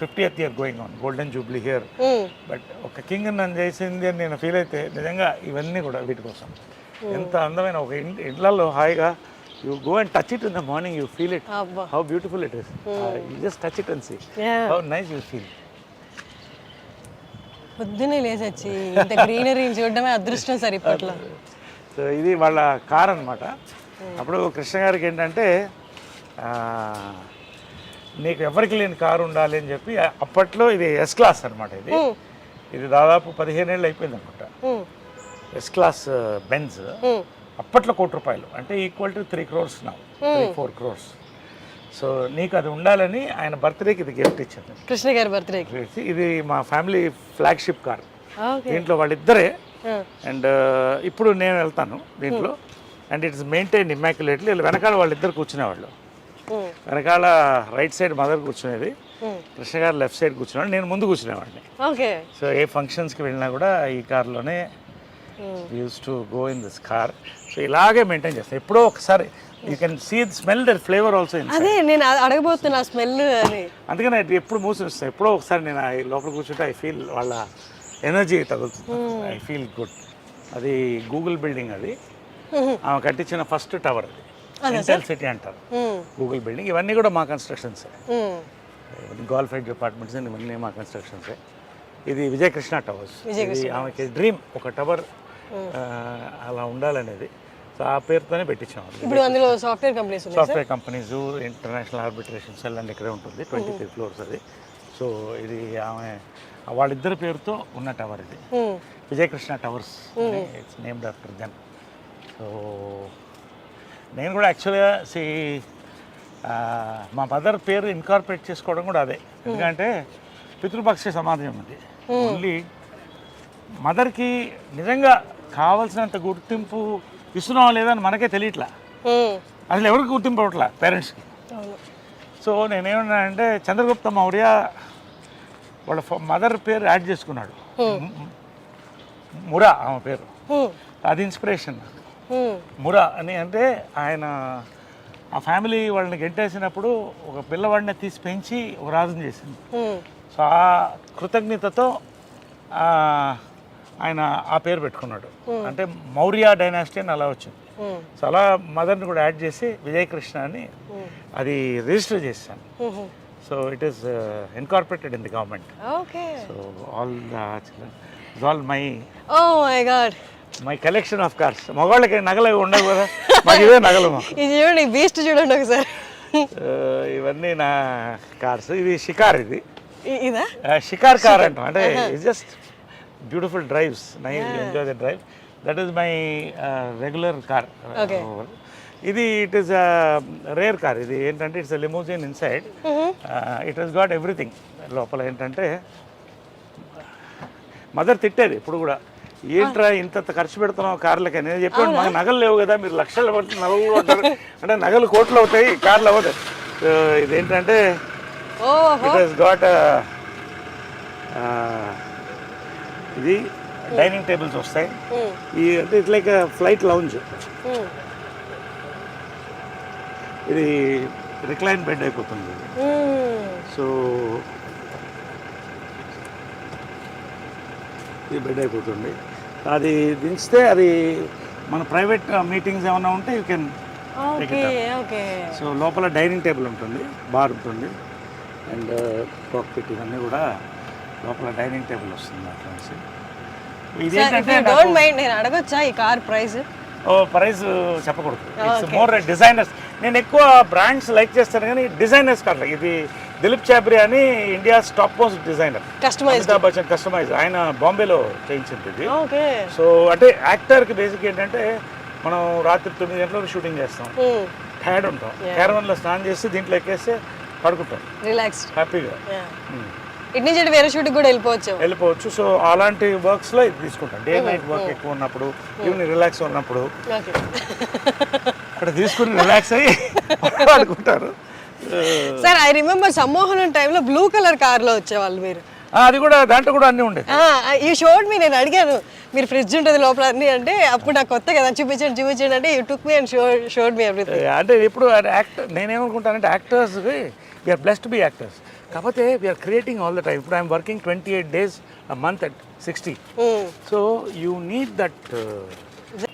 Fiftieth year going on golden jubilee here. But ఒక king నన్ను చేసింది అని నేను ఫీల్ అయితే నిజంగా ఇవన్నీ కూడా వీటి కోసం. ఎంత అందమైన ఒక ఇళ్ళలో హాయిగా you go and touch it in the morning you feel it how beautiful it is you just touch it and see. How nice you feel పొద్దునే లేచొచ్చి ఇంత గ్రీనరీ చూడడమే అదృష్టం సార్ ఇప్పట్లో. సో ఇది వాళ్ళ కార్ అనమాట అప్పుడు కృష్ణ గారికి ఏంటంటే నీకు ఎవరికి లేని కారు ఉండాలి అని చెప్పి అప్పట్లో ఇది ఎస్ క్లాస్ అనమాట ఇది. ఇది దాదాపు పదిహేను ఏళ్ళు అయిపోయింది అనుకుంటా. S class Benz. అప్పట్లో కోటి రూపాయలు. అంటే ఈక్వల్ టు త్రీ క్రోర్స్ నా త్రీ ఫోర్ క్రోర్స్ సో నీకు అది ఉండాలని ఆయన బర్త్డేకి ఇది గిఫ్ట్ ఇచ్చింది కృష్ణ గారి బర్త్డేకి ఇది మా ఫ్యామిలీ ఫ్లాగ్షిప్ కార్ దీంట్లో వాళ్ళిద్దరే. అండ్ ఇప్పుడు నేను వెళ్తాను దీంట్లో. అండ్ ఇట్స్ మెయింటైన్ ఇమ్మాక్యులేట్లీ వెనకాల వాళ్ళిద్దరు కూర్చునేవాళ్ళు. వెనకాల రైట్ సైడ్ మదర్ కూర్చునేది కృష్ణ గారు లెఫ్ట్ సైడ్ కూర్చునేవాడు నేను ముందు కూర్చునేవాడిని. ఓకే. సో ఏ ఫంక్షన్స్కి వెళ్ళినా కూడా ఈ కార్లోనే use to go in this car so ఇలాగే మెయింటైన్ చేస్తాను ఎప్పుడో ఒకసారి you can see smell their flavour also in అదే నేను అడగబోతున్నా స్మెల్ అది అందుకని అది ఎప్పుడు మూసిస్తాను ఎప్పుడో ఒకసారి నేను ఆ లోపల కూర్చుంటే ఐ ఫీల్ వాళ్ళ ఎనర్జీ తగులుతుంది. ఐ ఫీల్ గుడ్ అది గూగుల్ బిల్డింగ్ అది. ఆమె కట్టించిన ఫస్ట్ టవర్ అది. సెంట్రల్ సిటీ అంటారు. గూగుల్ బిల్డింగ్ ఇవన్నీ కూడా మా కన్స్ట్రక్షన్స్ మ్మ్. గోల్ఫ్ హెడ్ అపార్ట్మెంట్స్ ఇవన్నీ మా కన్స్ట్రక్షన్స్ ఇది విజయకృష్ణ టవర్స్. ఇది ఆమెకి డ్రీమ్ ఒక టవర్ అలా ఉండాలనేది. సో ఆ పేరుతోనే పెట్టించాం ఇప్పుడు అందులో software companies software companies international arbitration cell and ఇక్కడే ఉంటుంది ట్వంటీ త్రీ ఫ్లోర్స్ అది. సో ఇది ఆమె వాళ్ళిద్దరి పేరుతో ఉన్న టవర్ ఇది. Vijayakrishna towers it's named after then so నేను కూడా యాక్చువల్గా సి మా మదర్ పేరు ఇన్కార్పొరేట్ చేసుకోవడం కూడా అదే. ఎందుకంటే పితృపక్ష సమాజం అది ఓన్లీ మదర్కి నిజంగా కావాల్సినంత గుర్తింపు ఇస్తున్నావా లేదా అని మనకే తెలియట్లా. అసలు ఎవరికి గుర్తింపు అవ్వట్లా పేరెంట్స్కి సో నేనేమన్నానంటే చంద్రగుప్త మౌర్య వాళ్ళ మదర్ పేరు యాడ్ చేసుకున్నాడు. మురా ఆమె పేరు. అది ఇన్స్పిరేషన్ మ్మ్. మురా అని అంటే ఆయన ఆ ఫ్యామిలీ వాళ్ళని గెంటేసినప్పుడు ఒక పిల్లవాడిని తీసి పెంచి ఒక రాజుని చేసింది. సో ఆ కృతజ్ఞతతో ఆయన ఆ పేరు పెట్టుకున్నాడు. అంటే మౌర్య డైనాసిటీ అని అలా వచ్చింది. సో అలా మదర్ని కూడా యాడ్ చేసి విజయకృష్ణ అని అది రిజిస్టర్ చేశాను. So it is incorporated in the government okay. So all all my oh my God my collection of cars మగవాళ్ళకి నగలు ఉండవు కదా? మాకు ఇవే నగలు. ఇది చూడండి బీస్ట్ చూడండి ఒకసారి. ఇవన్నీ నా కార్స్ ఇది షికార్ ఇది. ఇదా? షికార్ కార్ అంటాం. అంటే ఇట్స్ జస్ట్ బ్యూటిఫుల్ డ్రైవ్స్ నై enjoy the drive that is my regular car. ఇది ఇట్ ఈస్ రేర్ కార్ ఇది ఏంటంటే it's limousine inside it has got everything లోపల ఏంటంటే మదర్ తిట్టేది ఇప్పుడు కూడా. ఏంట్రా ఇంత ఖర్చు పెడుతున్నావు కార్లకి? నేను చెప్పాను మాకు నగలు లేవు కదా మీరు లక్షలు పట్టి నగలు అంటే నగలు కోట్లు అవుతాయి కార్లు సో ఇదేంటంటే ఇట్ హెస్ గాట్ ఇది డైనింగ్ టేబుల్స్ వస్తాయి. ఈ అంటే ఇట్స్ లైక్ ఫ్లైట్ లౌంజ్. ఇది రిక్లైన్ బెడ్ అయిపోతుంది. సో ఇది బెడ్ అయిపోతుంది. అది దించితే అది మన ప్రైవేట్ మీటింగ్స్ ఏమైనా ఉంటే you can okay okay. So లోపల డైనింగ్ టేబుల్ ఉంటుంది బార్ ఉంటుంది. అండ్ కాక్పిట్ ఇవన్నీ కూడా లోపల డైనింగ్ టేబుల్ వస్తుంది అట్లా నేను అడగొచ్చా ఈ కార్ ప్రైస్? ఓ ప్రైస్ చెప్పకూడదు. ఇట్స్ మోర్ డిజైనర్స్ నేను ఎక్కువ బ్రాండ్స్ లైక్ చేస్తాను కానీ డిజైనర్స్ కాదు. ఇది దిలీప్ చాబ్రి అని India's top most designer. Customise Amitabh Bachchan customise ఆయన బాంబేలో చేయించింది ఇది. ఓకే. సో అంటే యాక్టర్కి బేసిక్ ఏంటంటే మనం రాత్రి తొమ్మిది గంటలకు షూటింగ్ చేస్తాం. టైర్డ్ ఉంటాం. క్యారవన్లో స్నానం చేసి దీంట్లో ఎక్కేస్తే పడుకుంటాం. రిలాక్స్డ్ హ్యాపీగా ఇటు నుంచి వేరే షూట్కి కూడా వెళ్ళిపోవచ్చు. వెళ్ళిపోవచ్చు. సో అలాంటి వర్క్స్లో ఇది తీసుకుంటాం. డే నైట్ వర్క్ ఎక్కువ ఉన్నప్పుడు ఈవినింగ్ రిలాక్స్ ఉన్నప్పుడు. అక్కడ తీసుకుని రిలాక్స్ అయ్యి పడుకుంటారు. సార్ ఐ రిమెంబర్ సమ్మోహనం టైంలో బ్లూ కలర్ కార్లో వచ్చేవాళ్ళు మీరు. అది కూడా దాంట్లో కూడా అన్నీ ఉండేది ఈ షోడ్ మీ నేను అడిగాను మీరు ఫ్రిడ్జ్ ఉంటుంది లోపల అన్ని? అంటే అప్పుడు నాకు కొత్త కదా చూపించండి చూపించండి అంటే you took me and show showed me everything అంటే ఇప్పుడు actor నేనేమనుకుంటానంటే actors we are blessed be actors కాకపోతే we are creating all the time ఇప్పుడు I'm working twenty eight days month at sixty so you need that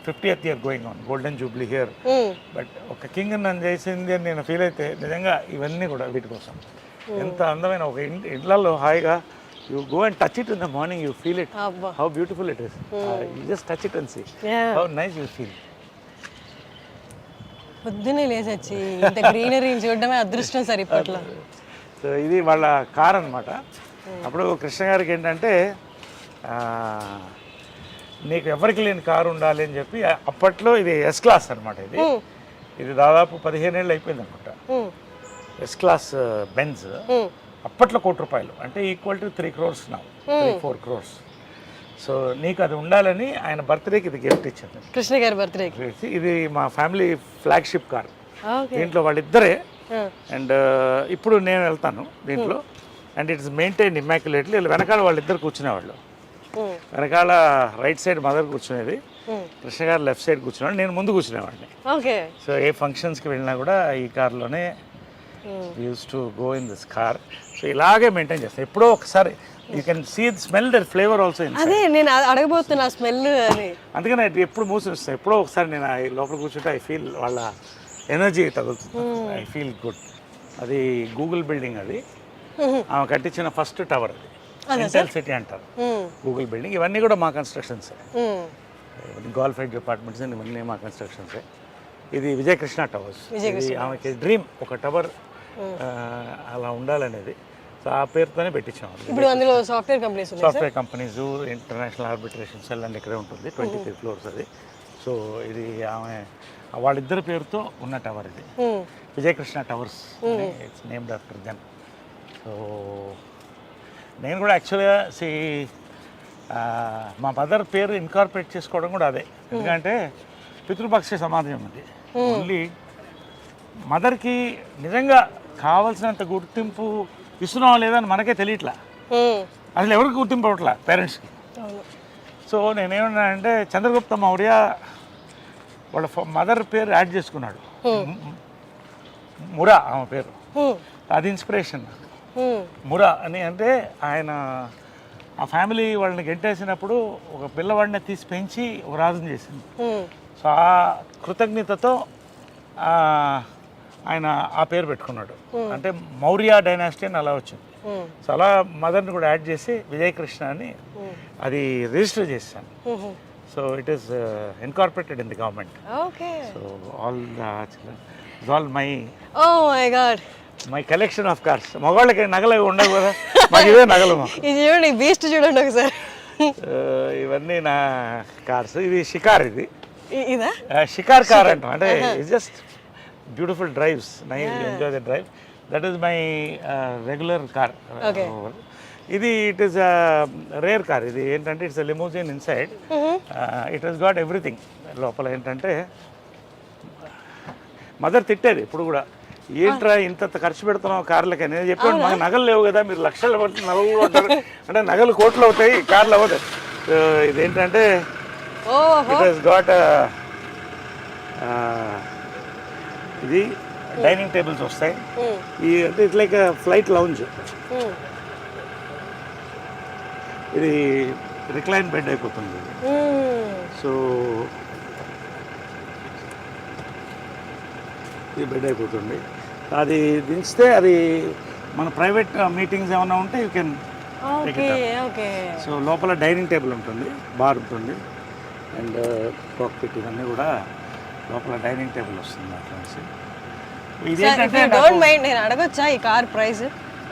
fiftieth year going on golden jubilee here. But ఒక king నన్ను చేసింది అని నేను feel అయితే నిజంగా ఇవన్నీ కూడా వీటి కోసం. ఎంత అందమైన ఒక ఇళ్ళలో హాయిగా you go and touch it in the morning you feel it. How beautiful it is you just touch it and see. How nice you feel పొద్దునే లేచొచ్చి ఇంత గ్రీనరీని చూడడమే అదృష్టం సార్ ఇప్పట్లో. సో ఇది వాళ్ళ కార్ అనమాట అప్పుడు కృష్ణ గారికి ఏంటంటే నీకు ఎవరికి లేని కారు ఉండాలి అని చెప్పి అప్పట్లో ఇది ఎస్ క్లాస్ అనమాట ఇది. ఇది దాదాపు పదిహేను ఏళ్ళు అయిపోయింది అనుకుంటా. ఎస్ క్లాస్ బెంజ్ అప్పట్లో కోటి రూపాయలు. అంటే ఈక్వల్ టు త్రీ క్రోర్స్ నా త్రీ ఫోర్ క్రోర్స్ సో నీకు అది ఉండాలని ఆయన బర్త్డేకి ఇది గిఫ్ట్ ఇచ్చింది కృష్ణ గారి బర్త్డేకి ఇది మా ఫ్యామిలీ ఫ్లాగ్షిప్ కార్ దీంట్లో వాళ్ళిద్దరే. అండ్ ఇప్పుడు నేను వెళ్తాను దీంట్లో. అండ్ ఇట్స్ మెయింటైన్ ఇమ్మాక్యులేట్లీ వెనకాల వాళ్ళిద్దరు కూర్చునేవాళ్ళు. వెనకాల రైట్ సైడ్ మదర్ కూర్చునేది కృష్ణ గారు లెఫ్ట్ సైడ్ కూర్చునేవాడు నేను ముందు కూర్చునేవాడిని. ఓకే. సో ఏ ఫంక్షన్స్కి వెళ్ళినా కూడా ఈ కార్లోనే use to go in this car so ఇలాగే మెయింటైన్ చేస్తాను ఎప్పుడో ఒకసారి you can see smell their flavour also అదే నేను అడగబోతున్నా స్మెల్ అని. అందుకని అది ఎప్పుడు మూసిస్తాను ఎప్పుడో ఒకసారి నేను ఆ లోపల కూర్చుంటే ఐ ఫీల్ వాళ్ళ ఎనర్జీ తగులుతుంది. ఐ ఫీల్ గుడ్ అది గూగుల్ బిల్డింగ్ అది. ఆమె కట్టించిన ఫస్ట్ టవర్ అది. సెంట్రల్ సిటీ అంటారు. గూగుల్ బిల్డింగ్ ఇవన్నీ కూడా మా కన్స్ట్రక్షన్స్ గోల్ఫ్ డిపార్ట్మెంట్స్ ఇవన్నీ మా కన్స్ట్రక్షన్స్ ఇది విజయకృష్ణ టవర్స్ ఇది ఆమెకి డ్రీమ్ ఒక టవర్ అలా ఉండాలనేది. సో ఆ పేరుతోనే పెట్టించాం. ఇప్పుడు అందులో software companies software companies international arbitration cell and ఇక్కడే ఉంటుంది. ట్వంటీ త్రీ ఫ్లోర్స్ అది. సో ఇది ఆమె వాళ్ళిద్దరి పేరుతో ఉన్న టవర్ ఇది. Vijayakrishna towers it's named after then so నేను కూడా యాక్చువల్గా సి మా మదర్ పేరు ఇన్కార్పొరేట్ చేసుకోవడం కూడా అదే. ఎందుకంటే పితృపక్ష సమాజం అది ఓన్లీ మదర్కి నిజంగా కావాల్సినంత గుర్తింపు ఇస్తున్నావా లేదా అని మనకే తెలియట్లా. ఉమ్, అసలు ఎవరికి గుర్తింపు అవ్వట్లా పేరెంట్స్కి సో నేనేమన్నానంటే చంద్రగుప్త మౌర్య వాళ్ళ మదర్ పేరు యాడ్ చేసుకున్నాడు. మురా ఆమె పేరు. అది ఇన్స్పిరేషన్ ఉమ్, మురా అని అంటే ఆయన ఆ ఫ్యామిలీ వాళ్ళని గెంటేసినప్పుడు ఒక పిల్లవాడిని తీసి పెంచి ఒక రాజుని చేసింది. సో ఆ కృతజ్ఞతతో ఆయన ఆ పేరు పెట్టుకున్నాడు. అంటే మౌర్య డైనాసిటీ అని అలా వచ్చింది. సో అలా మదర్ని కూడా యాడ్ చేసి విజయకృష్ణ అని అది రిజిస్టర్ చేశాను. So it is incorporated in the government okay. So all all my oh my God my collection of cars మగవాళ్ళకి నగలు ఉండవు కదా? మాకు ఇవే నగలు ఇది చూడండి బీస్ట్ చూడండి ఒకసారి. ఇవన్నీ నా కార్స్ ఇది షికార్ ఇది. ఇదా? షికార్ కార్ అంటాం. అంటే ఇట్స్ జస్ట్ బ్యూటిఫుల్ డ్రైవ్స్ నై enjoy the drive that is my regular car. ఇది ఇట్ ఈస్ రేర్ కార్ ఇది ఏంటంటే it's limousine inside it has got everything లోపల ఏంటంటే మదర్ తిట్టేది ఇప్పుడు కూడా. ఏంట్రా ఇంత ఖర్చు పెడుతున్నావు కార్లకి? నేను చెప్పాను మాకు నగలు లేవు కదా మీరు లక్షలు పట్టి నగలు అంటే నగలు కోట్లు అవుతాయి కార్లు సో ఇదేంటంటే ఇట్ హెస్ గాట్ ఇది డైనింగ్ టేబుల్స్ వస్తాయి. ఈ అంటే ఇట్స్ లైక్ ఫ్లైట్ లౌంజ్ ఇది రిక్లైన్ బెడ్ అయిపోతుంది. సో ఇది బెడ్ అయిపోతుంది. అది దించితే అది మన ప్రైవేట్ మీటింగ్స్ ఏమైనా ఉంటే you can okay okay. So లోపల డైనింగ్ టేబుల్ ఉంటుంది బార్ ఉంటుంది. అండ్ కాక్పిట్ ఇవన్నీ కూడా లోపల డైనింగ్ టేబుల్ వస్తుంది అట్లా నేను అడగొచ్చా ఈ కార్ ప్రైస్?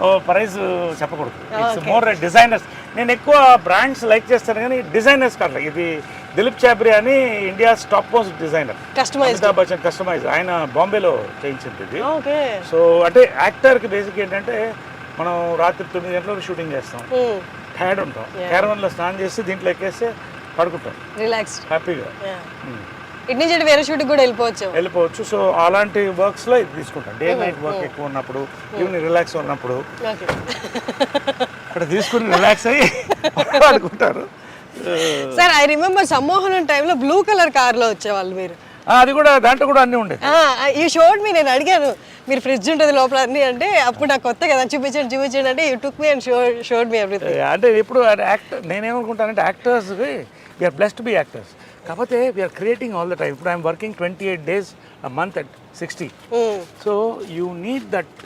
ఓ ప్రైస్ చెప్పకూడదు. ఇట్స్ మోర్ డిజైనర్స్ నేను ఎక్కువ బ్రాండ్స్ లైక్ చేస్తాను కానీ డిజైనర్స్ కాదు. ఇది దిలీప్ చాబ్రి అని India's top most designer. Customise Amitabh Bachchan customise ఆయన బాంబేలో చేయించింది ఇది. ఓకే. సో అంటే యాక్టర్కి బేసిక్ ఏంటంటే మనం రాత్రి తొమ్మిది గంటలకు షూటింగ్ చేస్తాం. ఉమ్, టైర్డ్ ఉంటాం. క్యారవన్లో స్నానం చేసి దీంట్లో ఎక్కేస్తే పడుకుంటాం. రిలాక్స్డ్ హ్యాపీగా Hmm. ఇటు నుంచి వేరే షూట్కి కూడా వెళ్ళిపోవచ్చు. వెళ్ళిపోవచ్చు. సో అలాంటి వర్క్స్లో ఇది తీసుకుంటాం. డే నైట్ వర్క్ ఎక్కువ ఉన్నప్పుడు ఈవినింగ్ రిలాక్స్ ఉన్నప్పుడు. అక్కడ తీసుకుని రిలాక్స్ అయ్యి పడుకుంటారు. సార్ ఐ రిమెంబర్ సమ్మోహనం టైంలో బ్లూ కలర్ కార్లో వచ్చేవాళ్ళు మీరు. అది కూడా దాంట్లో కూడా అన్నీ ఉండేది ఈ షోడ్ మీ నేను అడిగాను మీరు ఫ్రిడ్జ్ ఉంటుంది లోపల అన్ని? అంటే అప్పుడు నాకు కొత్త కదా చూపించండి చూపించండి అంటే you took me and show showed me everything అంటే ఇప్పుడు actor నేనేమనుకుంటానంటే actors we are blessed be actors కాకపోతే we are creating all the time ఇప్పుడు I'm working twenty eight days month at sixty so you need that